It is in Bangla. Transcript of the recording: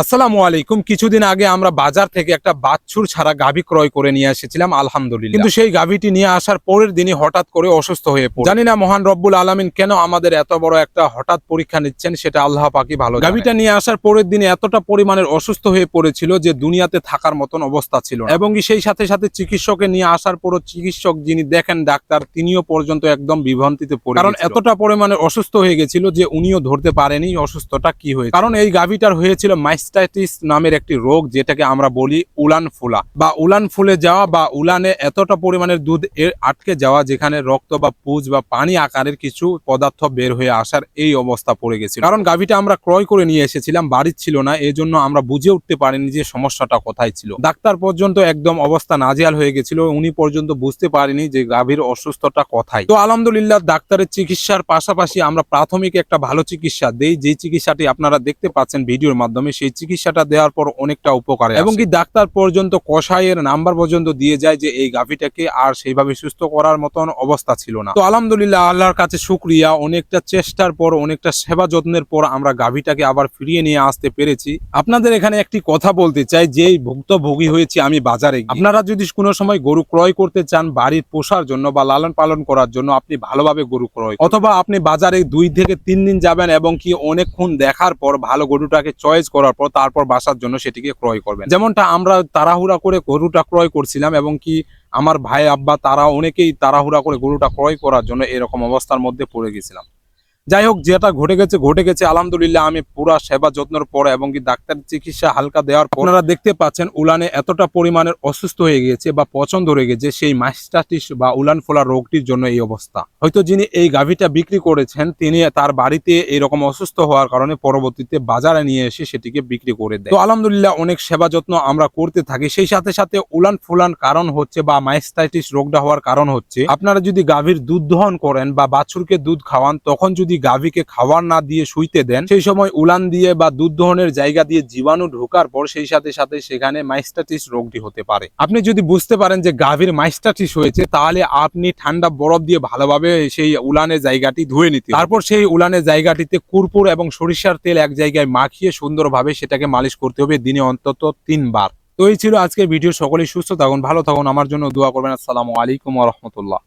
আসসালামু আলাইকুম। কিছুদিন আগে আমরা বাজার থেকে একটা বাচ্চুর ছাড়া গাভী ক্রয় করে নিয়ে এসেছিলাম আলহামদুলিল্লাহ। কিন্তু সেই গাভীটি নিয়ে আসার পরের দিনই হঠাৎ করে অসুস্থ হয়ে পড়ে। জানি না মহান রব্বুল আলামিন কেন আমাদের এত বড় একটা হঠাৎ পরীক্ষা নিচ্ছেন সেটা আল্লাহ পাকি ভালো গাভীটা নিয়ে আসার পরের দিনে এতটা পরিমাণের অসুস্থ হয়ে পড়েছিল যে দুনিয়াতে থাকার মতন অবস্থা ছিল এবং সেই সাথে সাথে চিকিৎসকে নিয়ে আসার পরও চিকিৎসক যিনি দেখেন ডাক্তার তিনিও পর্যন্ত একদম বিভ্রান্তিতে পড়ে কারণ এতটা পরিমাণে অসুস্থ হয়ে গেছিল যে উনিও ধরতে পারেনি অসুস্থটা কি হয়েছে। কারণ এই গাভীটার হয়েছিল মাইস্টাইটিস নামের একটি রোগ যেটাকে আমরা বলি উলান ফুলা। বা উলান ফুলে যাওয়া বা উলানে এতটা পরিমাণের দুধ এর আটকে যাওয়া যেখানে রক্ত বা পুজ বা পানি আকারের কিছু পদার্থ বের হয়ে আসার এই অবস্থা পড়ে গেছিল। কারণ গাভীটা আমরা ক্রয় করে নিয়ে এসেছিলাম, বাড়ির ছিল না এই জন্য আমরা বুঝে উঠতে পারিনি যে সমস্যাটা কোথায় ছিল। ডাক্তার পর্যন্ত একদম অবস্থা নাজেহাল হয়ে গেছিল, উনি পর্যন্ত বুঝতে পারেনি যে গাভীর অসুস্থতা কোথায়। তো আলহামদুলিল্লাহ ডাক্তারের চিকিৎসার পাশাপাশি আমরা প্রাথমিক একটা ভালো চিকিৎসা দেই যে চিকিৎসাটি আপনারা দেখতে পাচ্ছেন ভিডিওর মাধ্যমে, সেই চিকিৎসাটা দেওয়ার পর অনেকটা উপকারে এবং কি ডাক্তার পর্যন্ত কষাইয়ের নাম্বার পর্যন্ত দিয়ে যায় যে এই গাভীটাকে আর সেইভাবে সুস্থ করার মতন অবস্থা ছিল না। তো আলহামদুলিল্লাহ আল্লাহর কাছে শুক্রিয়া অনেকটা চেষ্টার পর অনেকটা সেবা যত্নের পর আমরা গাভীটাকে আবার ফিরিয়ে নিয়ে আসতে পেরেছি। আপনাদের এখানে একটি কথা বলতে চাই যে ভুক্তভোগী হয়েছি আমি বাজারে আপনারা যদি কোনো সময় গরু ক্রয় করতে চান বাড়ির পোষার জন্য বা লালন পালন করার জন্য আপনি ভালোভাবে গরু ক্রয় অথবা আপনি বাজারে দুই থেকে তিন দিন যাবেন এবং কি অনেকক্ষণ দেখার পর ভালো গরুটাকে চয়েস করার পর তারপর বাসার জন্য সেটিকে ক্রয় করবেন। যেমনটা আমরা তাড়াহুড়া করে গরুটা ক্রয় করছিলাম এবং কি আমার ভাই, আব্বা, তারা অনেকেই তাড়াহুড়া করে গরুটা ক্রয় করার জন্য এরকম অবস্থার মধ্যে পড়ে গেছিলাম। যাই হোক, যেটা ঘটে গেছে ঘটে গেছে। আলহামদুলিল্লাহ, আমি পুরা সেবা যত্নের পর এবং কি ডাক্তার চিকিৎসা হালকা দেওয়ার পর আপনারা দেখতে পাচ্ছেন, উলানে এতটা পরিমাণের অসুস্থ হয়ে গিয়েছে বা পছন্দ ধরে গেছে সেই মাস্টাটিস বা উলান ফোলা রোগটির জন্য এই অবস্থা। হয়তো যিনি এই গাভীটা বিক্রি করেছেন, তিনি তার বাড়িতে এরকম অসুস্থ হওয়ার কারণে পরবর্তীতে বাজারে নিয়ে এসে সেটিকে বিক্রি করে দেয়। তো আলহামদুলিল্লাহ, অনেক সেবা যত্ন আমরা করতে থাকি। সেই সাথে সাথে উলান ফুলান কারণ হচ্ছে বা মাইস্টাইটিস রোগটা হওয়ার কারণ হচ্ছে, আপনারা যদি গাভীর দুধ দহন করেন বা বাছুরকে দুধ খাওয়ান, তখন যদি গাভীকে খাবার না দিয়ে শুইতে দেন, সেই সময় উলান দিয়ে বা দুধ দহনের জায়গা দিয়ে জীবাণু ঢোকার পর সেই সাথে সাথে সেখানে মাইস্টাটিস রোগটি হতে পারে। আপনি যদি বুঝতে পারেন যে গাভীর মাইস্টাটিস হয়েছে, তাহলে আপনি ঠান্ডা বরফ দিয়ে ভালোভাবে সেই উলানের জায়গাটি ধুয়ে নিতে তারপর সেই উলানের জায়গাটিতে কুরপুর এবং সরিষার তেল এক জায়গায় মাখিয়ে সুন্দরভাবে সেটাকে মালিশ করতে হবে দিনে অন্তত তিনবার। তো এই ছিল আজকের ভিডিও, সকলেই সুস্থ থাকুন, ভালো থাকুন, আমার জন্য দোয়া করবেন। আসসালামু আলাইকুম রহমতুল্লাহ।